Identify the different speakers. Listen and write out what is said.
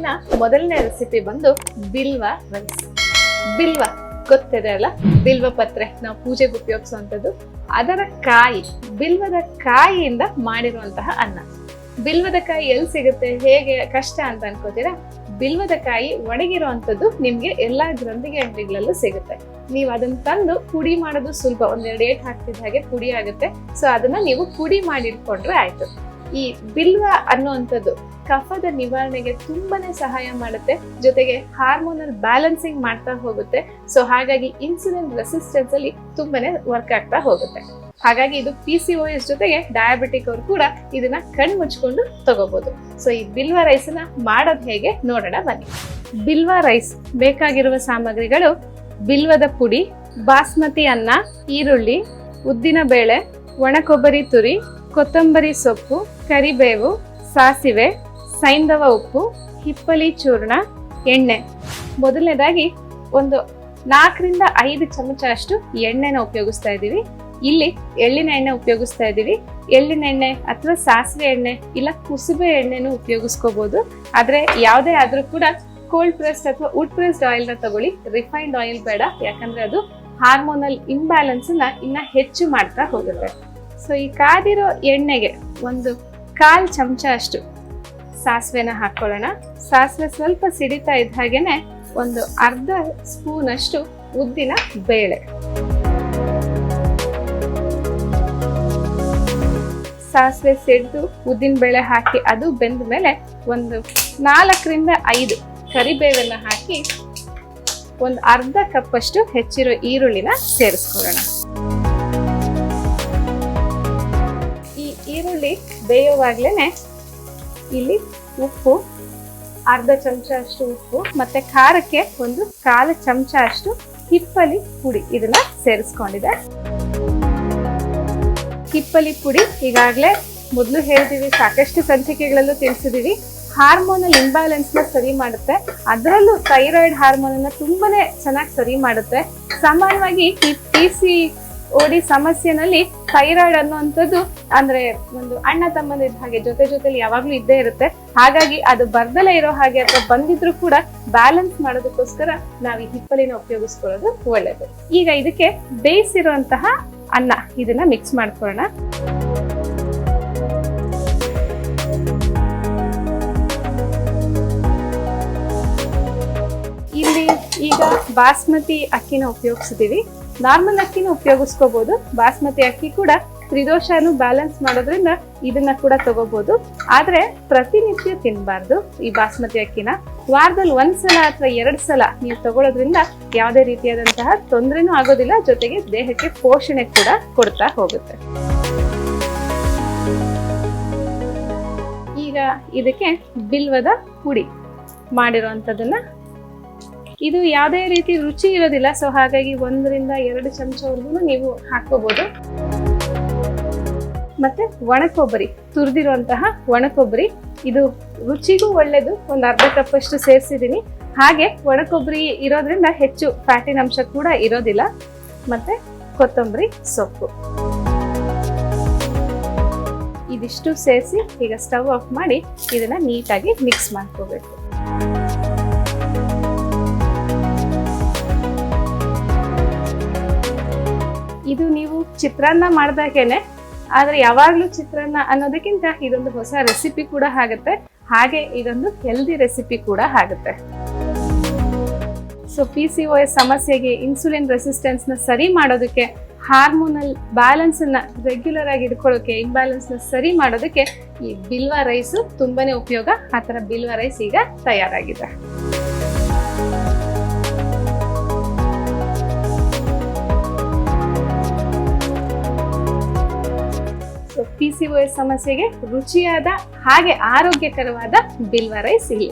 Speaker 1: ಇವತ್ತಿನ ಮೊದಲನೇ ರೆಸಿಪಿ ಬಂದು ಬಿಲ್ವ ರೈಸ್ ಬಿಲ್ವ ಗೊತ್ತಿದೆ ಅಲ್ಲ ಬಿಲ್ವ ಪತ್ರೆ. ನಾವು ಪೂಜೆಗೆ ಉಪಯೋಗಿಸುವಂಥದ್ದು. ಅದರ ಕಾಯಿ, ಬಿಲ್ವದ ಕಾಯಿಯಿಂದ ಮಾಡಿರುವಂತಹ ಅನ್ನ. ಬಿಲ್ವದ ಕಾಯಿ ಎಲ್ಲಿ ಸಿಗುತ್ತೆ? ಹೇಗೆ? ಕಷ್ಟ ಅಂತ ಅನ್ಕೋತೀರಾ? ಬಿಲ್ವದ ಕಾಯಿ ಒಣಗಿರುವಂಥದ್ದು ನಿಮ್ಗೆ ಎಲ್ಲಾ ಗ್ರಂಥಿಗೆ ಅಂಗಡಿಗಳಲ್ಲೂ ಸಿಗುತ್ತೆ. ನೀವು ಅದನ್ನ ತಂದು ಪುಡಿ ಮಾಡೋದು ಸುಲಭ. ಒಂದೆರಡು ಏಟ್ ಹಾಕ್ತಿದ್ದ ಹಾಗೆ ಪುಡಿ ಆಗುತ್ತೆ. ಸೊ ಅದನ್ನ ನೀವು ಪುಡಿ ಮಾಡಿಟ್ಕೊಂಡ್ರೆ ಆಯ್ತು. ಈ ಬಿಲ್ವ ಅನ್ನುವಂಥದ್ದು ಕಫದ ನಿವಾರಣೆಗೆ ತುಂಬಾನೇ ಸಹಾಯ ಮಾಡುತ್ತೆ. ಜೊತೆಗೆ ಹಾರ್ಮೋನಲ್ ಬ್ಯಾಲೆನ್ಸಿಂಗ್ ಮಾಡ್ತಾ ಹೋಗುತ್ತೆ. ಸೊ ಹಾಗಾಗಿ ಇನ್ಸುಲಿನ್ ರೆಸಿಸ್ಟೆನ್ಸ್ ಅಲ್ಲಿ ತುಂಬಾನೇ ವರ್ಕ್ ಆಗ್ತಾ ಹೋಗುತ್ತೆ. ಹಾಗಾಗಿ ಇದು ಪಿ ಸಿ ಓ ಎಸ್ ಜೊತೆಗೆ ಡಯಾಬಿಟಿಕ್ ಅವರು ಕೂಡ ಇದನ್ನ ಕಣ್ ಮುಚ್ಕೊಂಡು ತಗೋಬಹುದು ಸೊ ಈ ಬಿಲ್ವ ರೈಸ್ನ ಮಾಡೋದು ಹೇಗೆ ನೋಡೋಣ ಬನ್ನಿ. ಬಿಲ್ವ ರೈಸ್ ಬೇಕಾಗಿರುವ ಸಾಮಗ್ರಿಗಳು ಬಿಲ್ವದ ಪುಡಿ, ಬಾಸ್ಮತಿ ಅನ್ನ, ಈರುಳ್ಳಿ, ಉದ್ದಿನ ಬೇಳೆ, ಒಣ ಕೊಬ್ಬರಿ ತುರಿ ಕೊತ್ತಂಬರಿ ಸೊಪ್ಪು, ಕರಿಬೇವು, ಸಾಸಿವೆ ಸೈಂಧವ ಉಪ್ಪು, ಹಿಪ್ಪಲಿ ಚೂರ್ಣ, ಎಣ್ಣೆ. ಮೊದಲನೇದಾಗಿ ಒಂದು ನಾಲ್ಕರಿಂದ ಐದು ಚಮಚ ಅಷ್ಟು ಎಣ್ಣೆನ ಉಪಯೋಗಿಸ್ತಾ ಇದ್ದೀವಿ. ಇಲ್ಲಿ ಎಳ್ಳಿನ ಎಣ್ಣೆ ಉಪಯೋಗಿಸ್ತಾ ಇದ್ದೀವಿ. ಎಳ್ಳಿನ ಎಣ್ಣೆ ಅಥವಾ ಸಾಸಿವೆ ಎಣ್ಣೆ ಇಲ್ಲ ಕುಸುಬೆ ಎಣ್ಣೆನೂ ಉಪಯೋಗಿಸ್ಕೋಬಹುದು ಆದ್ರೆ ಯಾವುದೇ ಆದ್ರೂ ಕೂಡ ಕೋಲ್ಡ್ ಪ್ರೆಸ್ಡ್ ಅಥವಾ ವುಡ್ ಪ್ರೆಸ್ಡ್ ಆಯಿಲ್ನ ತಗೊಳ್ಳಿ. ರಿಫೈನ್ಡ್ ಆಯಿಲ್ ಬೇಡ. ಯಾಕಂದ್ರೆ ಅದು ಹಾರ್ಮೋನಲ್ ಇಂಬ್ಯಾಲೆನ್ಸ್ ಇನ್ನ ಹೆಚ್ಚು ಮಾಡ್ತಾ ಹೋಗುತ್ತೆ. ಸೊ ಈ ಕಾದಿರೋ ಎಣ್ಣೆಗೆ ಒಂದು ಕಾಲು ಚಮಚ ಅಷ್ಟು ಸಾಸಿವೆನ ಹಾಕೊಳ್ಳೋಣ ಸಾಸಿವೆ ಸ್ವಲ್ಪ ಸಿಡಿತಾ ಇದ್ದ ಹಾಗೇನೆ ಒಂದು ಅರ್ಧ ಸ್ಪೂನ್ ಅಷ್ಟು ಉದ್ದಿನ ಬೇಳೆ. ಸಾಸಿವೆ ಸಿಡ್ದು ಉದ್ದಿನ ಬೇಳೆ ಹಾಕಿ ಅದು ಬೆಂದ ಮೇಲೆ ಒಂದು ನಾಲ್ಕರಿಂದ ಐದು ಕರಿಬೇವನ್ನ ಹಾಕಿ ಒಂದು ಅರ್ಧ ಕಪ್ಪಷ್ಟು ಹೆಚ್ಚಿರೋ ಈರುಳ್ಳಿನ ಸೇರಿಸ್ಕೊಳ್ಳೋಣ. ಈರುಳ್ಳಿ ಬೇಯೋವಾಗ್ಲೇನೆ ಇಲ್ಲಿ ಉಪ್ಪು, ಅರ್ಧ ಚಮಚ ಅಷ್ಟು ಉಪ್ಪು, ಮತ್ತೆ ಖಾರಕ್ಕೆ ಒಂದು ಕಾಲು ಚಮಚ ಅಷ್ಟು ಹಿಪ್ಪಲಿ ಪುಡಿ ಇದನ್ನ ಸೇರಿಸ್ಕೊಂಡಿದೆ. ಹಿಪ್ಪಲಿ ಪುಡಿ ಈಗಾಗ್ಲೇ ಮೊದಲು ಹೇಳ್ತೀವಿ, ಸಾಕಷ್ಟು ಸಂಚಿಕೆಗಳಲ್ಲೂ ತಿಳಿಸಿದೀವಿ. ಹಾರ್ಮೋನಲ್ ಇಂಬ್ಯಾಲೆನ್ಸ್ನ ಸರಿ ಮಾಡುತ್ತೆ. ಅದರಲ್ಲೂ ಥೈರಾಯ್ಡ್ ಹಾರ್ಮೋನ್ ಅನ್ನ ತುಂಬಾನೇ ಚೆನ್ನಾಗಿ ಸರಿ ಮಾಡುತ್ತೆ. ಸಾಮಾನ್ಯವಾಗಿ ಈ ಪಿ ಸಿ ಓಡಿ ಸಮಸ್ಯೆನಲ್ಲಿ ಥೈರಾಯ್ಡ್ ಅನ್ನುವಂಥದ್ದು ಅಂದ್ರೆ ಒಂದು ಅಣ್ಣ ತಮ್ಮನಿದ್ದ ಹಾಗೆ ಜೊತೆ ಜೊತೆಲಿ ಯಾವಾಗ್ಲೂ ಇದ್ದೇ ಇರುತ್ತೆ. ಹಾಗಾಗಿ ಅದು ಬರ್ದಲೇ ಇರೋ ಹಾಗೆ ಅಥವಾ ಬಂದಿದ್ರು ಕೂಡ ಬ್ಯಾಲೆನ್ಸ್ ಮಾಡೋದಕ್ಕೋಸ್ಕರ ನಾವು ಈ ಹಿಪ್ಪಲಿನ ಉಪಯೋಗಿಸ್ಕೊಳ್ಳೋದು ಒಳ್ಳೇದು. ಈಗ ಇದಕ್ಕೆ ಬೇಯಿಸಿರುವಂತಹ ಅನ್ನ ಇದನ್ನ ಮಿಕ್ಸ್ ಮಾಡ್ಕೊಳ್ಳೋಣ. ಇಲ್ಲಿ ಈಗ ಬಾಸ್ಮತಿ ಅಕ್ಕಿನ ಉಪಯೋಗಿಸಿದೀವಿ. ನಾರ್ಮಲ್ ಅಕ್ಕಿನೂ ಉಪಯೋಗಿಸ್ಕೋಬಹುದು ಬಾಸ್ಮತಿ ಅಕ್ಕಿ ಕೂಡ ತ್ರಿದೋಷನು ಬ್ಯಾಲೆನ್ಸ್ ಮಾಡೋದ್ರಿಂದ ಇದನ್ನ ಕೂಡ ತಗೋಬಹುದು ಆದ್ರೆ ಪ್ರತಿನಿತ್ಯ ತಿನ್ನಬಾರ್ದು ಈ ಬಾಸ್ಮತಿ ಅಕ್ಕಿನ. ವಾರದಲ್ಲಿ ಒಂದ್ಸಲ ಅಥವಾ ಎರಡ್ ಸಲ ನೀವು ತಗೊಳ್ಳೋದ್ರಿಂದ ಯಾವುದೇ ರೀತಿಯಾದಂತಹ ತೊಂದರೆನೂ ಆಗೋದಿಲ್ಲ, ಜೊತೆಗೆ ದೇಹಕ್ಕೆ ಪೋಷಣೆ ಕೂಡ ಕೊಡ್ತಾ ಹೋಗುತ್ತೆ. ಈಗ ಇದಕ್ಕೆ ಬಿಲ್ವದ ಪುಡಿ ಮಾಡಿರುವಂಥದ್ದನ್ನ ಇದು ಯಾವುದೇ ರೀತಿ ರುಚಿ ಇರೋದಿಲ್ಲ ಸೊ ಹಾಗಾಗಿ ಒಂದರಿಂದ ಎರಡು ಚಮಚವರೆಗೂ ನೀವು ಹಾಕೋಬಹುದು ಮತ್ತೆ ಒಣ ಕೊಬ್ಬರಿ ತುರಿದಿರುವಂತಹ ಒಣ ಕೊಬ್ಬರಿ ಇದು ರುಚಿಗೂ ಒಳ್ಳೆಯದು ಒಂದು ಅರ್ಧ ಕಪ್ ಅಷ್ಟು ಸೇರಿಸಿದ್ದೀನಿ. ಹಾಗೆ ಒಣ ಕೊಬ್ಬರಿ ಇರೋದ್ರಿಂದ ಹೆಚ್ಚು ಫ್ಯಾಟಿನ ಅಂಶ ಕೂಡ ಇರೋದಿಲ್ಲ. ಮತ್ತೆ ಕೊತ್ತಂಬರಿ ಸೊಪ್ಪು. ಇದಿಷ್ಟು ಸೇರಿಸಿ ಈಗ ಸ್ಟವ್ ಆಫ್ ಮಾಡಿ, ಇದನ್ನ ನೀಟಾಗಿ ಮಿಕ್ಸ್ ಮಾಡ್ಕೋಬೇಕು. ಇದು ನೀವು ಚಿತ್ರಾನ್ನ ಮಾಡ್ದಾಗೇನೆ, ಆದರೆ ಯಾವಾಗಲೂ ಚಿತ್ರಾನ್ನ ಅನ್ನೋದಕ್ಕಿಂತ ಇದೊಂದು ಹೊಸ ರೆಸಿಪಿ ಕೂಡ ಆಗುತ್ತೆ. ಹಾಗೆ ಇದೊಂದು ಹೆಲ್ದಿ ರೆಸಿಪಿ ಕೂಡ ಆಗುತ್ತೆ. So P C O S ಸಮಸ್ಯೆಗೆ ಇನ್ಸುಲಿನ್ ರೆಸಿಸ್ಟೆನ್ಸ್ನ ಸರಿ ಮಾಡೋದಕ್ಕೆ ಹಾರ್ಮೋನಲ್ ಬ್ಯಾಲೆನ್ಸ್ ಅನ್ನ ರೆಗ್ಯುಲರ್ ಆಗಿ ಇಟ್ಕೊಳ್ಳೋಕೆ ಇಂಬ್ಯಾಲೆನ್ಸ್ನ ಸರಿ ಮಾಡೋದಕ್ಕೆ ಈ ಬಿಲ್ವ ರೈಸ್ ತುಂಬಾನೇ ಉಪಯೋಗ. ಆ ಥರ ಬಿಲ್ವ ರೈಸ್ ಈಗ ತಯಾರಾಗಿದೆ. ಪಿ ಸಿ ಓ ಎಸ್ ಸಮಸ್ಯೆಗೆ ರುಚಿಯಾದ ಹಾಗೆ ಆರೋಗ್ಯಕರವಾದ ಬಿಲ್ವ ರೈಸ್ ಇಲ್ಲಿ